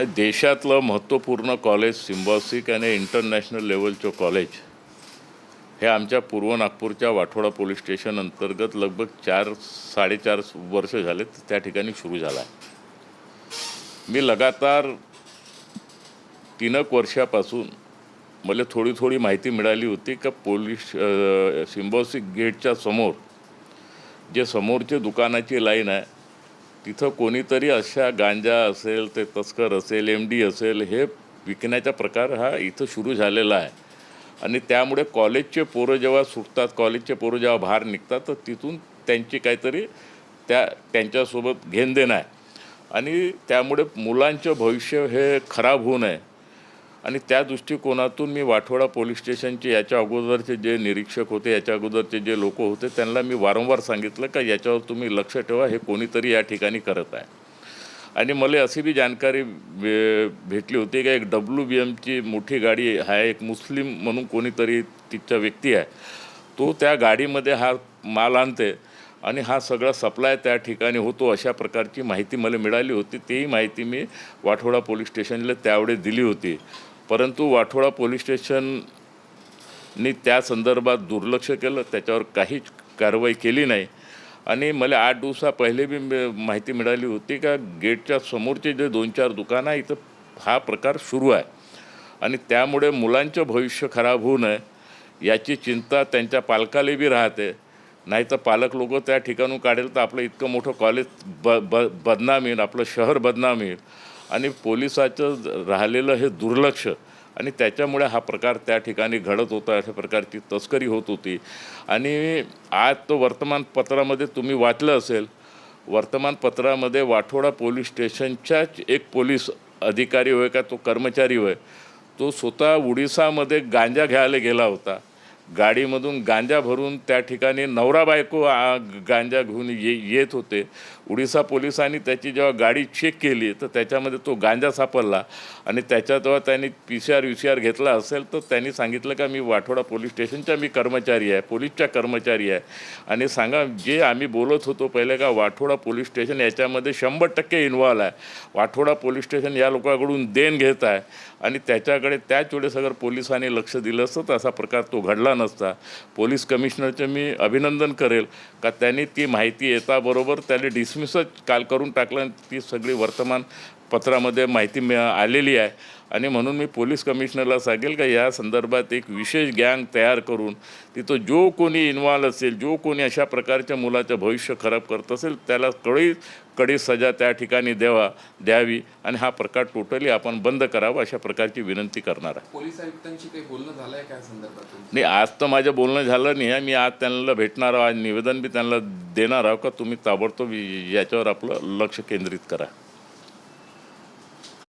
नाही देशातलं महत्त्वपूर्ण कॉलेज सिम्बॉसिक आणि इंटरनॅशनल लेवलचं कॉलेज हे आमच्या पूर्व नागपूरच्या वाठोडा पोलीस स्टेशन अंतर्गत लगभग चार साडेचार वर्ष झाले त्या ठिकाणी सुरू झाला आहे मी लगातार तीनक वर्षापासून मला थोडी थोडी माहिती मिळाली होती का पोलीस सिम्बॉसिक गेटच्या समोर जे समोरचे दुकानाची लाईन आहे तिथं कोणीतरी अशा गांजा असेल ते तस्कर असेल एम डी असेल हे विकण्याचा प्रकार हा इथं सुरू झालेला आहे. आणि त्यामुळे कॉलेजचे पोरं जेव्हा सुटतात कॉलेजचे पोरं जेव्हा बाहेर निघतात तर तिथून त्यांची काहीतरी त्या त्यांच्यासोबत घेणदेण आहे. आणि त्यामुळे मुलांचं भविष्य हे खराब होऊ नये. आणि त्या दृष्टिकोनातून मी वाठोडा पोलीस स्टेशनचे याच्या अगोदरचे जे निरीक्षक होते याच्या अगोदरचे जे लोक होते त्यांना मी वारंवार सांगितलं का याच्यावर तुम्ही लक्ष ठेवा हे कोणीतरी या ठिकाणी करत आहे. आणि मला अशी बी जानकारी भे- भेटली होती का एक डब्ल्यू बी एमची मोठी गाडी आहे एक मुस्लिम म्हणून कोणीतरी तिथचा व्यक्ती आहे. तो त्या गाडीमध्ये हा माल आणते आणि हा सगळा सप्लाय त्या ठिकाणी होतो अशा प्रकारची माहिती मला मिळाली होती. तीही माहिती मी वाठोडा पोलीस स्टेशनला त्यावेळी दिली होती. परंतु वाठोडा पोलीस स्टेशननी त्या संदर्भात दुर्लक्ष केलं त्याच्यावर काहीच कारवाई केली नाही. आणि मला आठ दिवसा पहिले बी माहिती मिळाली होती का गेटच्या समोरचे जे दोन चार दुकानं आहे इथं हा प्रकार सुरू आहे. आणि त्यामुळे मुलांचं भविष्य खराब होऊ नये याची चिंता त्यांच्या पालकाला बी राहते. नाही तर पालक लोक त्या ठिकाणून काढेल तर आपलं इतकं मोठं कॉलेज ब ब बदनाम येईल आपलं शहर बदनाम येईल. आणि पोलिसाचं राहिलेलं हे दुर्लक्ष आणि त्याच्यामुळे हा प्रकार त्या ठिकाणी घडत होता अशा प्रकारची तस्करी होत होती. आणि आज तो वर्तमानपत्रामध्ये तुम्ही वाचलं असेल वर्तमानपत्रामध्ये वाठोडा पोलीस स्टेशनच्याच एक पोलीस अधिकारी होय का तो कर्मचारी होय तो स्वतः उडिसामध्ये गांजा घ्यायला गेला होता. गाडीमधून गांजा भरून त्या ठिकाणी नवरा बायको गांजा घेऊन ये येत होते. उडीसा पोलिसांनी त्याची जेव्हा गाडी चेक केली तर त्याच्यामध्ये तो गांजा सापडला. आणि त्याच्या जेव्हा त्यांनी P C R U C R घेतला असेल तर त्यांनी सांगितलं का मी वाठोडा पोलीस स्टेशनचा मी कर्मचारी आहे पोलीसच्या कर्मचारी आहे. आणि सांगा जे आम्ही बोलत होतो पहिले का वाठोडा पोलीस स्टेशन याच्यामध्ये शंभर टक्के इन्व्हॉल्व आहे. वाठोडा पोलीस स्टेशन या लोकांकडून देण घेत आहे. आणि त्याच्याकडे त्याच वेळेस अगर पोलिसांनी लक्ष दिलं असतं तर असा प्रकार तो घडला नसता पोलीस कमिशनरचं मी अभिनंदन करेल का त्यांनी ती माहिती येताबरोबर त्याने डिसमिसच काल करून टाकलं आणि ती सगळी वर्तमान पत्रामध्ये माहिती मिळा आलेली आहे. आणि म्हणून मी पोलीस कमिशनरला सांगेल का या संदर्भात एक विशेष गँग तयार करून तिथं जो कोणी इन्व्हॉल्व असेल जो कोणी अशा प्रकारच्या मुलाचं भविष्य खराब करत असेल त्याला कळी कडी सजा त्या ठिकाणी द्यावा द्यावी आणि हा प्रकार टोटली आपण बंद करावा अशा प्रकारची विनंती करणार आहे. पोलीस आयुक्तांशी काही बोलणं झालंय का या संदर्भातून? नाही आज तर माझं बोलणं झालं नाही आहे. मी आज त्यांना भेटणार आहोत. आज निवेदन बी त्यांना देणार आहोत का? तुम्ही ताबडतोब याच्यावर आपलं लक्ष केंद्रित करा.